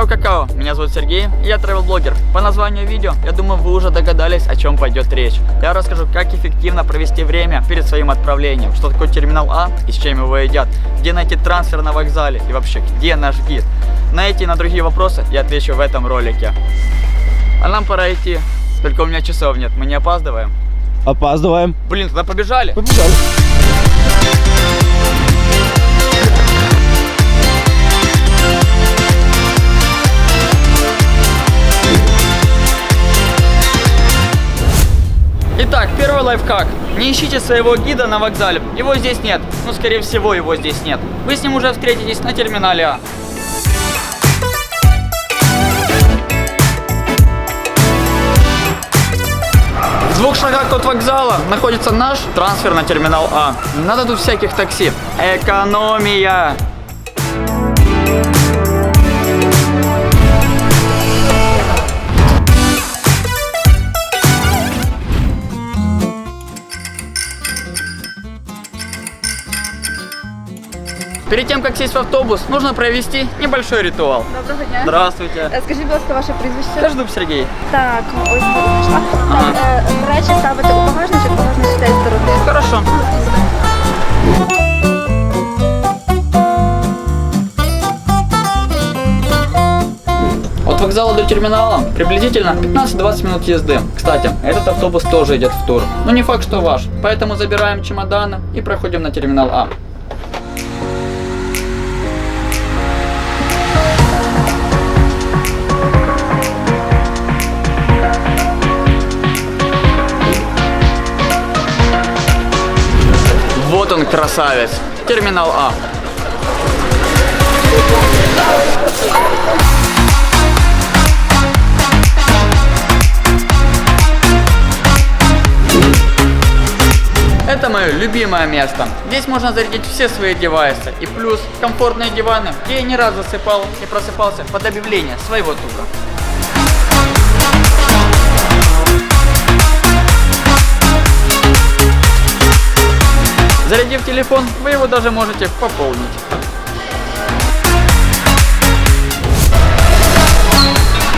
Чао, какао! Меня зовут Сергей, и я travel-блогер. По названию видео, я думаю, вы уже догадались, о чем пойдет речь. Я расскажу, как эффективно провести время перед своим отправлением, что такое терминал А и с чем его едят, где найти трансфер на вокзале и вообще, где наш гид. На эти и на другие вопросы я отвечу в этом ролике. А нам пора идти. Только у меня часов нет, мы не опаздываем. Опаздываем. Блин, тогда побежали. Побежали. Лайфхак. Не ищите своего гида на вокзале. Его здесь нет. Ну, скорее всего, его здесь нет. Вы с ним уже встретитесь на терминале А. В двух шагах от вокзала находится наш трансфер на терминал А. Надо тут всяких такси. Экономия. Перед тем, как сесть в автобус, нужно провести небольшой ритуал. Доброго дня. Здравствуйте. Е, Скажіть, будь ласка, ваше прізвище? Каждуб Сергей. Так, ось знайшла. Так, е, речі ставити у багажничок, багажник з цієї сторони. Хорошо. От вокзала до терминала приблизительно 15-20 минут езды. Кстати, этот автобус тоже идет в тур. Но не факт, что ваш. Поэтому забираем чемоданы и проходим на терминал А. красавец. Терминал А. Это мое любимое место. Здесь можно зарядить все свои девайсы. И плюс комфортные диваны, где я не раз засыпал и просыпался под объявление своего тура. Зарядив телефон, вы его даже можете пополнить.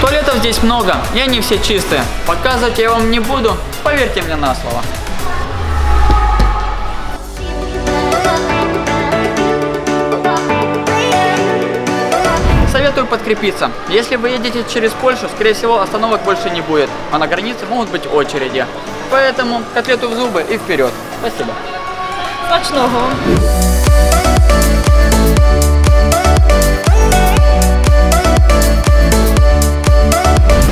Туалетов здесь много, и они все чистые. Показывать я вам не буду, поверьте мне на слово. Советую подкрепиться. Если вы едете через Польшу, скорее всего остановок больше не будет, а на границе могут быть очереди. Поэтому котлету в зубы и вперед. Спасибо. Смачного.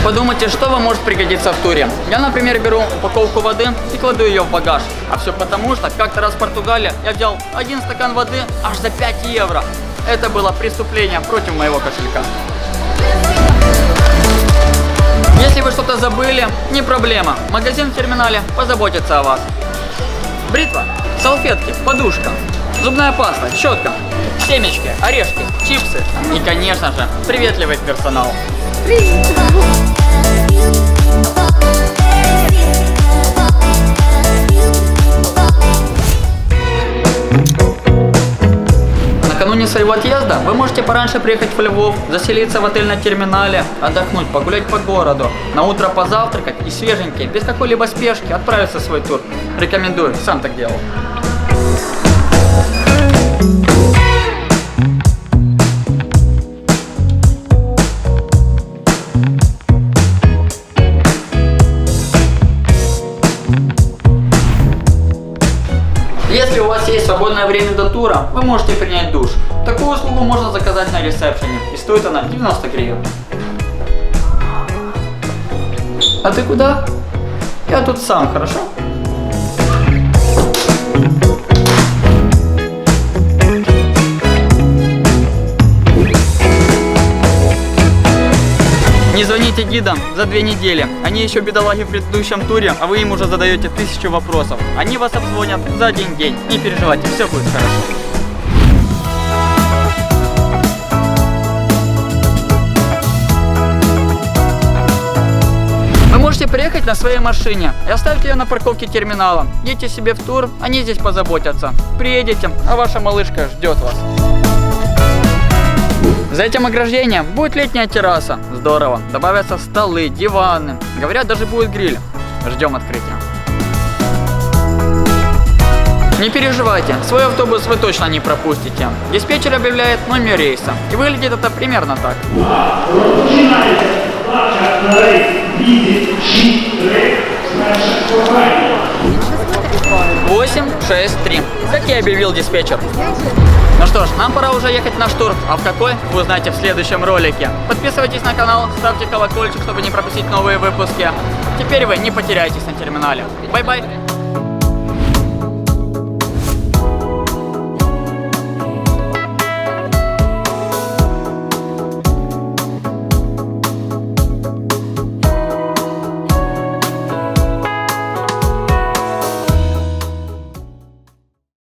Подумайте, что вам может пригодиться в туре. Я, например, беру упаковку воды и кладу ее в багаж. А все потому, что как-то раз в Португалии я взял один стакан воды аж за 5 евро. Это было преступление против моего кошелька. Если вы что-то забыли, не проблема. Магазин в терминале позаботится о вас. Бритва, салфетки, подушка, зубная паста, щетка, семечки, орешки, чипсы и, конечно же, приветливый персонал. Накануне своего отъезда вы можете пораньше приехать в Львов, заселиться в отель на терминале, отдохнуть, погулять по городу, на утро позавтракать и свеженький, без какой-либо спешки отправиться в свой тур. Рекомендую, сам так делал. Если у вас есть свободное время до тура, вы можете принять душ. Такую услугу можно заказать на ресепшене, и стоит она 90 гривен. А ты куда? Я тут сам, хорошо? Не звоните гидам за две недели. Они еще бедолаги в предыдущем туре, а вы им уже задаете тысячу вопросов. Они вас обзвонят за один день. Не переживайте, все будет хорошо. Приехать на своей машине и оставить ее на парковке терминала. Едьте себе в тур, они здесь позаботятся. Приедете, а ваша малышка ждет вас. За этим ограждением будет летняя терраса. Здорово. Добавятся столы, диваны. Говорят, даже будет гриль. Ждем открытия. Не переживайте, свой автобус вы точно не пропустите. Диспетчер объявляет номер рейса. И выглядит это примерно так. 8, 6, 3. Как я объявил диспетчер. Ну что ж, нам пора уже ехать на штурм. А в какой, вы узнаете в следующем ролике. Подписывайтесь на канал, ставьте колокольчик, чтобы не пропустить новые выпуски. Теперь вы не потеряетесь на терминале. Бай-бай!